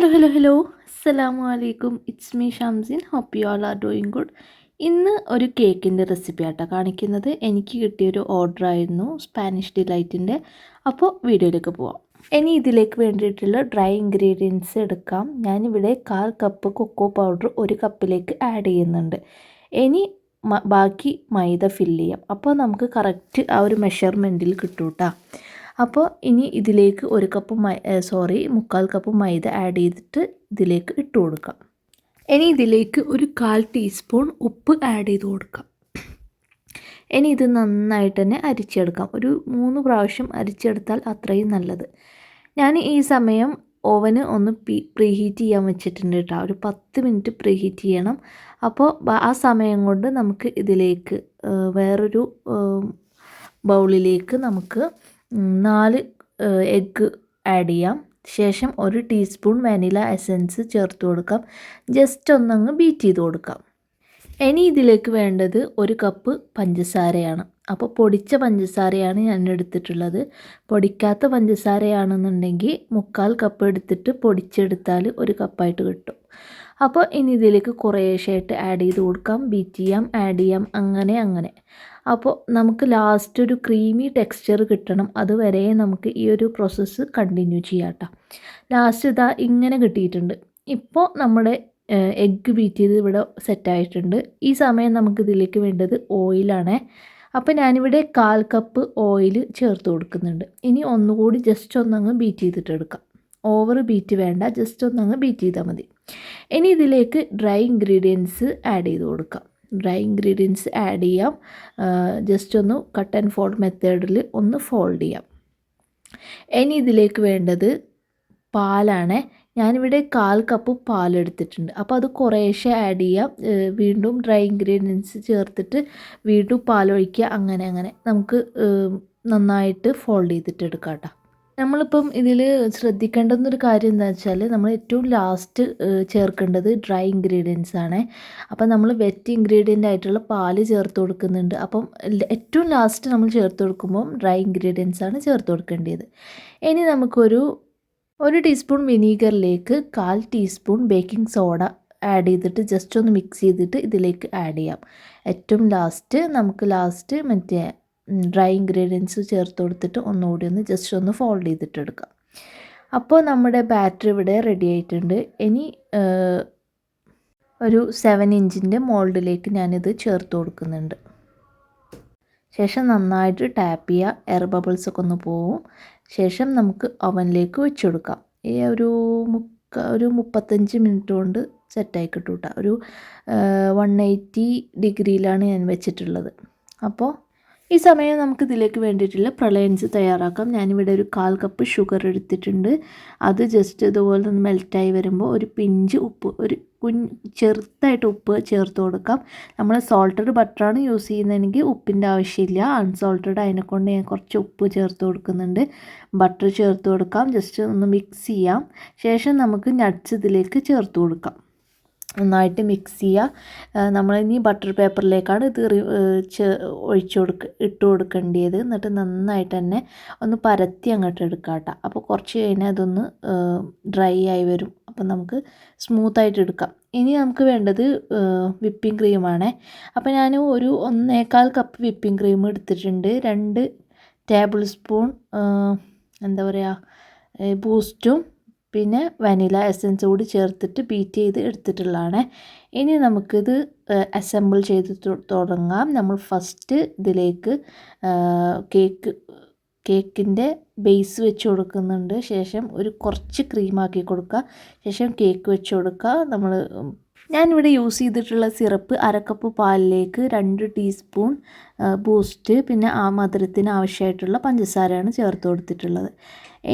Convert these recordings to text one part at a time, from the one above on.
Hello hello hello അസ്സലാമു അലൈക്കും it's me Shamsin hope you all are doing good ഇന്ന് ഒരു കേക്കിന്റെ റെസിപ്പി ആട്ടോ കാണിക്കുന്നത്. എനിക്ക് കിട്ടിയൊരു ഓർഡർ ആയിരുന്നു. സ്പാനിഷ് ഡിലൈറ്റിന്റെ അപ്പോൾ വീഡിയോയിലേക്ക് പോവാം. ഇനി ഇതിലേക്ക് വേണ്ടിയിട്ടുള്ള ഡ്രൈ ഇൻഗ്രീഡിയൻസ് എടുക്കാം. ഞാനിവിടെ കാൽ കപ്പ് കൊക്കോ പൗഡർ ഒരു കപ്പിലേക്ക് ആഡ് ചെയ്യുന്നുണ്ട്. ഇനി ബാക്കി മൈദ ഫില്ല് ചെയ്യാം. അപ്പോൾ നമുക്ക് കറക്റ്റ് ആ ഒരു മെഷർമെന്റിൽ കിട്ടൂട്ടാ. കേട്ടോ അപ്പോൾ ഇനി ഇതിലേക്ക് ഒരു കപ്പ് മൈ സോറി മുക്കാൽ കപ്പ് മൈദ ആഡ് ചെയ്തിട്ട് ഇതിലേക്ക് ഇട്ട് കൊടുക്കാം. ഇനി ഇതിലേക്ക് ഒരു കാൽ ടീസ്പൂൺ ഉപ്പ് ആഡ് ചെയ്ത് കൊടുക്കാം. ഇനി ഇത് നന്നായിട്ട് തന്നെ അരിച്ചെടുക്കാം. ഒരു മൂന്ന് പ്രാവശ്യം അരിച്ചെടുത്താൽ അത്രയും നല്ലത്. ഞാൻ ഈ സമയം ഓവന് ഒന്ന് പ്രീ പ്രീഹീറ്റ് ചെയ്യാൻ വെച്ചിട്ടുണ്ട് കേട്ടോ. ഒരു പത്ത് മിനിറ്റ് പ്രീഹീറ്റ് ചെയ്യണം. അപ്പോൾ ആ സമയം കൊണ്ട് നമുക്ക് ഇതിലേക്ക് വേറൊരു ബൗളിലേക്ക് നമുക്ക് നാല് എഗ്ഗ് ആഡ് ചെയ്യാം. ശേഷം ഒരു ടീസ്പൂൺ വാനില എസൻസ് ചേർത്ത് കൊടുക്കാം. ജസ്റ്റ് ഒന്നങ്ങ് ബീറ്റ് ചെയ്ത് കൊടുക്കാം. ഇനി ഇതിലേക്ക് വേണ്ടത് ഒരു കപ്പ് പഞ്ചസാരയാണ്. അപ്പോൾ പൊടിച്ച പഞ്ചസാരയാണ് ഞാൻ എടുത്തിട്ടുള്ളത്. പൊടിക്കാത്ത പഞ്ചസാരയാണെന്നുണ്ടെങ്കിൽ മുക്കാൽ കപ്പ് എടുത്തിട്ട് പൊടിച്ചെടുത്താൽ ഒരു കപ്പായിട്ട് കിട്ടും. അപ്പോൾ ഇനി ഇതിലേക്ക് കുറേശ്ശായിട്ട് ആഡ് ചെയ്ത് കൊടുക്കാം. ബീറ്റ് ചെയ്യാം ആഡ് ചെയ്യാം അങ്ങനെ അങ്ങനെ. അപ്പോൾ നമുക്ക് ലാസ്റ്റ് ഒരു ക്രീമി ടെക്സ്ചർ കിട്ടണം. അതുവരെ നമുക്ക് ഈ ഒരു പ്രോസസ്സ് കണ്ടിന്യൂ ചെയ്യാം ലാസ്റ്റ് ഇതാ ഇങ്ങനെ കിട്ടിയിട്ടുണ്ട്. ഇപ്പോൾ നമ്മുടെ എഗ്ഗ് ബീറ്റ് ചെയ്ത് ഇവിടെ സെറ്റായിട്ടുണ്ട് ഈ സമയം നമുക്ക് ഇതിലേക്ക് വേണ്ടത് ഓയിലാണ് അപ്പോൾ ഞാനിവിടെ കാൽ കപ്പ് ഓയിൽ ചേർത്ത് കൊടുക്കുന്നുണ്ട്. ഇനി ഒന്നുകൂടി ജസ്റ്റ് ഒന്നങ്ങ് ബീറ്റ് ചെയ്തിട്ട് എടുക്കാം. ഓവർ ബീറ്റ് വേണ്ട ജസ്റ്റ് ഒന്നങ്ങ് ബീറ്റ് ചെയ്താൽ മതി. ഇനി ഇതിലേക്ക് ഡ്രൈ ഇൻഗ്രീഡിയൻസ് ആഡ് ചെയ്ത് കൊടുക്കാം. ഡ്രൈ ഇൻഗ്രീഡിയൻസ് ആഡ് ചെയ്യാം. ജസ്റ്റ് ഒന്ന് കട്ട് ആൻഡ് ഫോൾഡ് മെത്തേഡിൽ ഒന്ന് ഫോൾഡ് ചെയ്യാം. ഇനി ഇതിലേക്ക് വേണ്ടത് പാലാണ്. ഞാനിവിടെ കാൽ കപ്പ് പാലെടുത്തിട്ടുണ്ട് അപ്പോൾ അത് കുറേശ്ശെ ആഡ് ചെയ്യാം. വീണ്ടും ഡ്രൈ ഇൻഗ്രീഡിയൻസ് ചേർത്തിട്ട് വീണ്ടും പാലൊഴിക്കുക അങ്ങനെ അങ്ങനെ. നമുക്ക് നന്നായിട്ട് ഫോൾഡ് ചെയ്തിട്ട് എടുക്കാം കേട്ടോ. നമ്മളിപ്പം ഇതിൽ ശ്രദ്ധിക്കേണ്ടുന്നൊരു കാര്യം എന്താ വെച്ചാൽ നമ്മൾ ഏറ്റവും ലാസ്റ്റ് ചേർക്കേണ്ടത് ഡ്രൈ ഇൻഗ്രീഡിയൻസ് ആണ്. അപ്പം നമ്മൾ വെറ്റ് ഇൻഗ്രീഡിയന്റ് ആയിട്ടുള്ള പാൽ ചേർത്ത് കൊടുക്കുന്നുണ്ട്. അപ്പം ഏറ്റവും ലാസ്റ്റ് നമ്മൾ ചേർത്ത് കൊടുക്കുമ്പം ഡ്രൈ ഇൻഗ്രീഡിയൻസ് ആണ് ചേർത്ത് കൊടുക്കേണ്ടത് ഇനി നമുക്കൊരു ഒരു ടീസ്പൂൺ വിനീഗറിലേക്ക് കാൽ ടീസ്പൂൺ ബേക്കിംഗ് സോഡ ആഡ് ചെയ്തിട്ട് ജസ്റ്റ് ഒന്ന് മിക്സ് ചെയ്തിട്ട് ഇതിലേക്ക് ആഡ് ചെയ്യാം. ഏറ്റവും ലാസ്റ്റ് നമുക്ക് ലാസ്റ്റ് മറ്റേ ഡ്രൈ ഇൻഗ്രീഡിയൻസ് ചേർത്ത് കൊടുത്തിട്ട് ഒന്നുകൂടി ഒന്ന് ജസ്റ്റ് ഒന്ന് ഫോൾഡ് ചെയ്തിട്ട് എടുക്കാം. അപ്പോൾ നമ്മുടെ ബാറ്റർ ഇവിടെ റെഡി ആയിട്ടുണ്ട്. ഇനി ഒരു സെവൻ ഇഞ്ചിന്റെ മോൾഡിലേക്ക് ഞാനിത് ചേർത്ത് കൊടുക്കുന്നുണ്ട്. ശേഷം നന്നായിട്ട് ടാപ്പ് ചെയ്യുക എയർ ബബിൾസ് ഒക്കെ ഒന്ന് പോവും. ശേഷം നമുക്ക് അവനിലേക്ക് വെച്ച് കൊടുക്കാം. ഈ ഒരു മുക്ക ഒരു മുപ്പത്തഞ്ച് മിനിറ്റ് കൊണ്ട് സെറ്റായി ഒരു വൺ എയ്റ്റി ഡിഗ്രിയിലാണ് ഞാൻ വെച്ചിട്ടുള്ളത്. അപ്പോൾ ഈ സമയം നമുക്ക് ഇതിലേക്ക് വേണ്ടിയിട്ടുള്ള പ്രളയൻസ് തയ്യാറാക്കാം. ഞാനിവിടെ ഒരു കാൽ കപ്പ് ഷുഗർ എടുത്തിട്ടുണ്ട്. അത് ജസ്റ്റ് ഇതുപോലെ ഒന്ന് മെൽറ്റായി വരുമ്പോൾ ഒരു പിഞ്ച് ഉപ്പ് ഒരു കുഞ്ഞ് ചെറുതായിട്ട് ഉപ്പ് ചേർത്ത് കൊടുക്കാം. നമ്മൾ സോൾട്ടഡ് ബട്ടറാണ് യൂസ് ചെയ്യുന്നതെങ്കിൽ ഉപ്പിന്റെ ആവശ്യമില്ല. അൺസോൾട്ടഡ് അതിനെക്കൊണ്ട് ഞാൻ കുറച്ച് ഉപ്പ് ചേർത്ത് കൊടുക്കുന്നുണ്ട്. ബട്ടർ ചേർത്ത് കൊടുക്കാം. ജസ്റ്റ് ഒന്ന് മിക്സ് ചെയ്യാം. ശേഷം നമുക്ക് നട്ട്സ് ഇതിലേക്ക് ചേർത്ത് കൊടുക്കാം. നന്നായിട്ട് മിക്സ് ചെയ്യുക നമ്മൾ ഇനി ബട്ടർ പേപ്പറിലേക്കാണ് ഇത് ഒഴിച്ചു കൊടുക്ക ഇട്ട് കൊടുക്കേണ്ടത് എന്നിട്ട് നന്നായിട്ട് തന്നെ ഒന്ന് പരത്തി അങ്ങോട്ട് എടുക്കാം കേട്ടോ അപ്പോൾ കുറച്ച് കഴിഞ്ഞാൽ അതൊന്ന് ഡ്രൈ ആയി വരും. അപ്പം നമുക്ക് സ്മൂത്തായിട്ട് എടുക്കാം. ഇനി നമുക്ക് വേണ്ടത് വിപ്പിംഗ് ക്രീമാണ് അപ്പോൾ ഞാൻ ഒരു ഒന്നേകാൽ കപ്പ് വിപ്പിംഗ് ക്രീം എടുത്തിട്ടുണ്ട്. രണ്ട് ടേബിൾ സ്പൂൺ എന്താ പറയുക ബൂസ്റ്റും പിന്നെ വനില എസൻസ് കൂടി ചേർത്തിട്ട് ബീറ്റ് ചെയ്ത് എടുത്തിട്ടുള്ളതാണ്. ഇനി നമുക്കിത് അസംബിൾ ചെയ്ത് തുടങ്ങാം. നമ്മൾ ഫസ്റ്റ് ഇതിലേക്ക് കേക്ക് കേക്കിന്റെ ബേസ് വെച്ച് കൊടുക്കുന്നുണ്ട്. ശേഷം ഒരു കുറച്ച് ക്രീമാക്കി കൊടുക്കുക. ശേഷം കേക്ക് വെച്ച് കൊടുക്കുക. നമ്മൾ ഞാനിവിടെ യൂസ് ചെയ്തിട്ടുള്ള സിറപ്പ് അരക്കപ്പ് പാലിലേക്ക് രണ്ട് ടീസ്പൂൺ ബൂസ്റ്റ് പിന്നെ ആ മധുരത്തിന് ആവശ്യമായിട്ടുള്ള പഞ്ചസാരയാണ് ചേർത്ത് കൊടുത്തിട്ടുള്ളത്.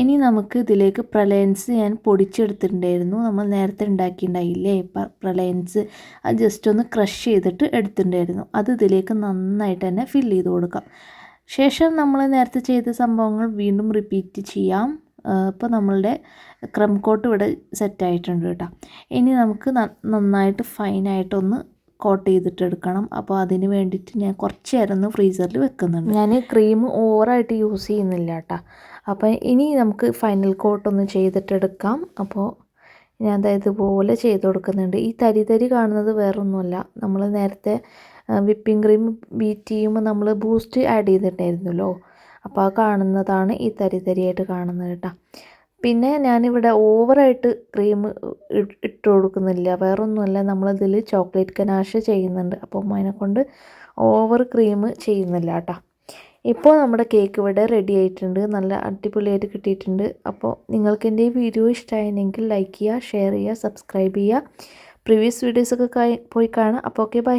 ഇനി നമുക്ക് ഇതിലേക്ക് പ്രലയൻസ് ഞാൻ പൊടിച്ചെടുത്തിട്ടുണ്ടായിരുന്നു. നമ്മൾ നേരത്തെ ഉണ്ടാക്കിയിട്ടുണ്ടായില്ലേ? പ്രലയൻസ് അത് ജസ്റ്റ് ഒന്ന് ക്രഷ് ചെയ്തിട്ട് എടുത്തിട്ടുണ്ടായിരുന്നു. അത് ഇതിലേക്ക് നന്നായിട്ട് തന്നെ ഫില്ല് ചെയ്ത് കൊടുക്കാം. ശേഷം നമ്മൾ നേരത്തെ ചെയ്ത സംഭവങ്ങൾ വീണ്ടും റിപ്പീറ്റ് ചെയ്യാം. ഇപ്പോൾ നമ്മളുടെ ക്രം കോട്ട് ഇവിടെ സെറ്റായിട്ടുണ്ട് കേട്ടോ. ഇനി നമുക്ക് നന്നായിട്ട് ഫൈനായിട്ടൊന്ന് കോട്ട് ചെയ്തിട്ട് എടുക്കണം. അപ്പോൾ അതിന് വേണ്ടിയിട്ട് ഞാൻ കുറച്ച് നേരം ഒന്ന് ഫ്രീസറിൽ വെക്കുന്നുണ്ട്. ഞാൻ ക്രീം ഓവറായിട്ട് യൂസ് ചെയ്യുന്നില്ല കേട്ടോ. അപ്പോൾ ഇനി നമുക്ക് ഫൈനൽ കോട്ടൊന്ന് ചെയ്തിട്ടെടുക്കാം അപ്പോൾ ഞാൻ ഇതുപോലെ ചെയ്ത് കൊടുക്കുന്നുണ്ട്. ഈ തരി തരി കാണുന്നത് വേറൊന്നുമല്ല. നമ്മൾ നേരത്തെ വിപ്പിംഗ് ക്രീം ബീറ്റ് ചെയ്യുമ്പോൾ നമ്മൾ ബൂസ്റ്റ് ആഡ് ചെയ്തിട്ടുണ്ടായിരുന്നല്ലോ. അപ്പോൾ ആ കാണുന്നതാണ് ഈ തരി തരിയായിട്ട് കാണുന്നത് കേട്ടോ. പിന്നെ ഞാനിവിടെ ഓവറായിട്ട് ക്രീം ഇട്ട് കൊടുക്കുന്നില്ല. വേറൊന്നുമല്ല നമ്മളിതിൽ ചോക്ലേറ്റ് കനാഷ് ചെയ്യുന്നുണ്ട്. അപ്പോൾ അതിനെക്കൊണ്ട് ഓവർ ക്രീം ചെയ്യുന്നില്ല കേട്ടോ. ഇപ്പോൾ നമ്മുടെ കേക്ക് ഇവിടെ റെഡി ആയിട്ടുണ്ട്. നല്ല അടിപൊളിയായിട്ട് കിട്ടിയിട്ടുണ്ട്. അപ്പോൾ നിങ്ങൾക്ക് എന്റെ ഈ വീഡിയോ ഇഷ്ടമായെങ്കിൽ ലൈക്ക് ചെയ്യുക ഷെയർ ചെയ്യുക സബ്സ്ക്രൈബ് ചെയ്യുക. പ്രീവിയസ് വീഡിയോസൊക്കെ പോയി കാണാം അപ്പോൾ ഓക്കെ ബൈ.